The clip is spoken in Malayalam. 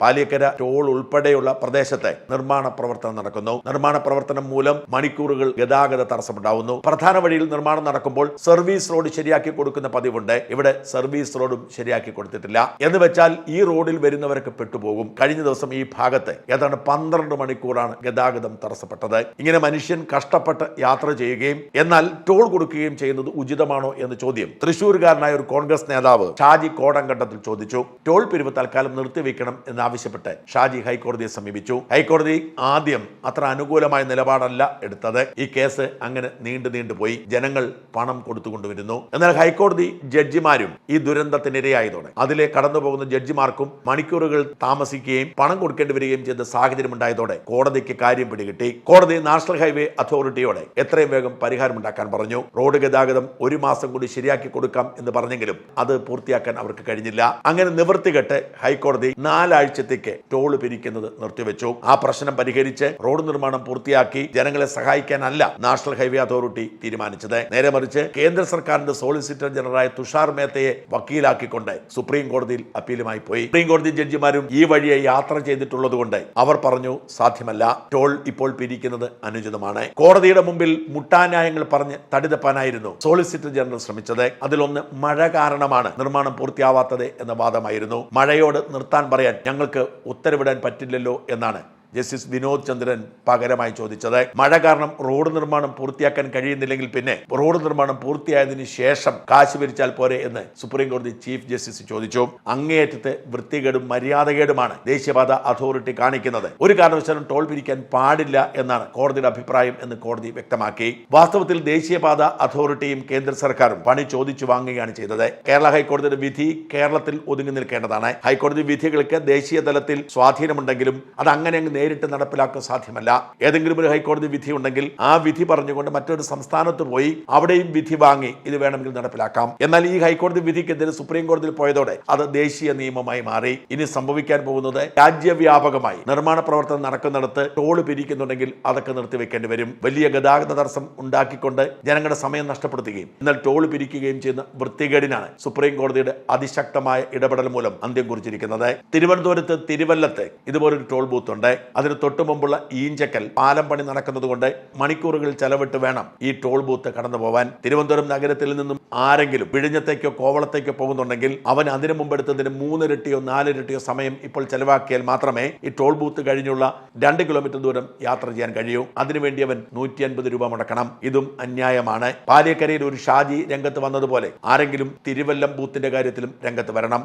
പാലിയക്കര ടോൾ ഉൾപ്പെടെയുള്ള പ്രദേശത്തെ നിർമ്മാണ പ്രവർത്തനം നടക്കുന്നു. നിർമ്മാണ പ്രവർത്തനം മൂലം മണിക്കൂറുകൾ ഗതാഗത തടസ്സമുണ്ടാവുന്നു. പ്രധാന വഴിയിൽ നിർമ്മാണം നടക്കുമ്പോൾ സർവീസ് റോഡ് ശരിയാക്കി കൊടുക്കുന്ന പതിവുണ്ട്. ഇവിടെ സർവീസ് റോഡും ശരിയാക്കി കൊടുത്തിട്ടില്ല. എന്ന് വെച്ചാൽ ഈ റോഡിൽ വരുന്നവരൊക്കെ പെട്ടുപോകും. കഴിഞ്ഞ ദിവസം ഈ ഭാഗത്ത് ഏതാണ്ട് പന്ത്രണ്ട് മണിക്കൂറാണ് ഗതാഗതം തടസ്സപ്പെട്ടത്. ഇങ്ങനെ മനുഷ്യൻ കഷ്ടപ്പെട്ട് യാത്ര ചെയ്യുകയും എന്നാൽ ടോൾ കൊടുക്കുകയും ചെയ്യുന്നത് ഉചിതമാണോ എന്ന് ചോദ്യം തൃശൂരുകാരനായ ഒരു കോൺഗ്രസ് നേതാവ് ഷാജി കോടങ്കണ്ടത്തിൽ ചോദിച്ചു. ടോൾ പിരിവ് തൽക്കാലം നിർത്തിവെക്കണം എന്നാവശ്യപ്പെട്ട് ഷാജി ഹൈക്കോടതിയെ സമീപിച്ചു. ഹൈക്കോടതി ആദ്യം അത്ര അനുകൂലമായ നിലപാടല്ല എടുത്തത്. ഈ കേസ് അങ്ങനെ നീണ്ടു നീണ്ടുപോയി ജനങ്ങൾ പണം കൊടുത്തുകൊണ്ടുവരുന്നു. എന്നാൽ ഹൈക്കോടതി ജഡ്ജിമാരും ഈ ദുരന്തത്തിനിരയായതോടെ അതിലെ കടന്നുപോകുന്ന ജഡ്ജിമാർക്കും മണിക്കൂറുകൾ താമസിക്കുകയും പണം കൊടുക്കേണ്ടി വരികയും ചെയ്ത സാഹചര്യം ഉണ്ടായതോടെ കോടതിക്ക് കാര്യം പിടികിട്ടി. കോടതി നാഷണൽ ഹൈവേ അതോറിറ്റിയോടെ എത്രയും വേഗം പരിഹാരമുണ്ടാക്കാൻ പറഞ്ഞു. റോഡ് ഗതാഗതം ഒരു മാസം കൂടി ശരിയാക്കി കൊടുക്കാം എന്ന് പറഞ്ഞെങ്കിലും അത് പൂർത്തിയാക്കാൻ അവർക്ക് കഴിഞ്ഞില്ല. അങ്ങനെ നിവൃത്തികെട്ട് ഹൈക്കോടതി നാലാഴ്ചത്തേക്ക് ടോൾ പിരിക്കുന്നത് നിർത്തിവെച്ചു. ആ പ്രശ്നം പരിഹരിച്ച് റോഡ് നിർമ്മാണം പൂർത്തിയാക്കി ജനങ്ങളെ സഹായിക്കാനല്ല നാഷണൽ ഹൈവേ അതോറിറ്റി തീരുമാനിച്ചത്. നേരെ മറിച്ച് കേന്ദ്ര സർക്കാരിന്റെ സോളിസിറ്റർ ജനറലായ തുഷാർ മേത്തയെ വക്കീലാക്കിക്കൊണ്ട് സുപ്രീം കോടതിയിൽ അപ്പീലുമായി പോയി. സുപ്രീം കോടതി ജഡ്ജിമാരും ഈ വഴിയെ യാത്ര ചെയ്തിട്ടുള്ളതുകൊണ്ട് അവർ പറഞ്ഞു സാധ്യമല്ല. ടോൾ ഇപ്പോൾ പിരിക്കുന്നത് അനുചിതമാണ്. കോടതിയുടെ മുമ്പിൽ മുട്ടാന്യായങ്ങൾ പറഞ്ഞ് തടിതപ്പാനായിരുന്നു സോളിസിറ്റർ ജനറൽ ശ്രമിച്ചത്. അതിലൊന്ന് മഴ കാരണമാണ് നിർമ്മാണം പൂർത്തിയാവാത്തത് എന്ന വാദമായിരുന്നു. മഴയോട് നിർത്താൻ പറയാൻ ഞങ്ങൾക്ക് ഉത്തരവിടാൻ പറ്റില്ലല്ലോ എന്നാണ് ജസ്റ്റിസ് വിനോദ് ചന്ദ്രൻ പകരമായി ചോദിച്ചത്. മഴ കാരണം റോഡ് നിർമ്മാണം പൂർത്തിയാക്കാൻ കഴിയുന്നില്ലെങ്കിൽ പിന്നെ റോഡ് നിർമ്മാണം പൂർത്തിയായതിനു ശേഷം കാശ് പിരിച്ചാൽ പോരെ എന്ന് സുപ്രീം കോടതി ചീഫ് ജസ്റ്റിസ് ചോദിച്ചു. അങ്ങേയറ്റത്തെ വൃത്തികേടും മര്യാദകേടുമാണ് ദേശീയപാത അതോറിറ്റി കാണിക്കുന്നത്. ഒരു കാരണവശാലും ടോൾ പിരിക്കാൻ പാടില്ല എന്നാണ് കോടതിയുടെ അഭിപ്രായം എന്ന് കോടതി വ്യക്തമാക്കി. വാസ്തവത്തിൽ ദേശീയപാത അതോറിറ്റിയും കേന്ദ്ര സർക്കാരും പണി ചോദിച്ചു വാങ്ങുകയാണ് ചെയ്തത്. കേരള ഹൈക്കോടതിയുടെ വിധി കേരളത്തിൽ ഒതുങ്ങി നിൽക്കേണ്ടതാണ്. ഹൈക്കോടതി വിധികൾക്ക് ദേശീയ തലത്തിൽ സ്വാധീനമുണ്ടെങ്കിലും അത് അങ്ങനെ അങ്ങ് നേരിട്ട് നടപ്പിലാക്കാൻ സാധ്യമല്ല. ഏതെങ്കിലും ഒരു ഹൈക്കോടതി വിധി ഉണ്ടെങ്കിൽ ആ വിധി പറഞ്ഞുകൊണ്ട് മറ്റൊരു സംസ്ഥാനത്ത് പോയി അവിടെയും വിധി വാങ്ങി ഇത് വേണമെങ്കിൽ നടപ്പിലാക്കാം. എന്നാൽ ഈ ഹൈക്കോടതി വിധിക്കെതിരെ സുപ്രീം കോടതിയിൽ പോയതോടെ അത് ദേശീയ നിയമമായി മാറി. ഇനി സംഭവിക്കാൻ പോകുന്നത് രാജ്യവ്യാപകമായി നിർമ്മാണ പ്രവർത്തനം നടക്കുന്നിടത്ത് ടോൾ പിരിക്കുന്നുണ്ടെങ്കിൽ അതൊക്കെ നിർത്തിവെക്കേണ്ടി വരും. വലിയ ഗതാഗത തടസ്സം ഉണ്ടാക്കിക്കൊണ്ട് ജനങ്ങളുടെ സമയം നഷ്ടപ്പെടുത്തുകയും എന്നാൽ ടോൾ പിരിക്കുകയും ചെയ്യുന്ന വൃത്തികേടിനാണ് സുപ്രീം കോടതിയുടെ അതിശക്തമായ ഇടപെടൽ മൂലം അന്ത്യം കുറിച്ചിരിക്കുന്നത്. തിരുവനന്തപുരത്ത് തിരുവല്ലത്ത് ഇതുപോലൊരു ടോൾ ബൂത്ത് ഉണ്ട് അതിന് തൊട്ടു മുമ്പുള്ള ഈഞ്ചക്കൽ പാലം പണി നടക്കുന്നതുകൊണ്ട് മണിക്കൂറുകൾ ചെലവിട്ട് വേണം ഈ ടോൾ ബൂത്ത് കടന്നു പോവാൻ. തിരുവനന്തപുരം നഗരത്തിൽ നിന്നും ആരെങ്കിലും വിഴിഞ്ഞത്തേക്കോ കോവളത്തേക്കോ പോകുന്നുണ്ടെങ്കിൽ അവൻ അതിനു മുമ്പെടുത്തതിന് മൂന്നിരട്ടിയോ നാലിരട്ടിയോ സമയം ഇപ്പോൾ ചെലവാക്കിയാൽ മാത്രമേ ഈ ടോൾ ബൂത്ത് കഴിഞ്ഞുള്ള രണ്ട് കിലോമീറ്റർ ദൂരം യാത്ര ചെയ്യാൻ കഴിയൂ. അതിനുവേണ്ടി അവൻ നൂറ്റി അൻപത് രൂപ മുടക്കണം. ഇതും അന്യായമാണ്. പാലിയക്കരയിൽ ഒരു ഷാജി രംഗത്ത് വന്നതുപോലെ ആരെങ്കിലും തിരുവല്ലം ബൂത്തിന്റെ കാര്യത്തിലും രംഗത്ത് വരണം.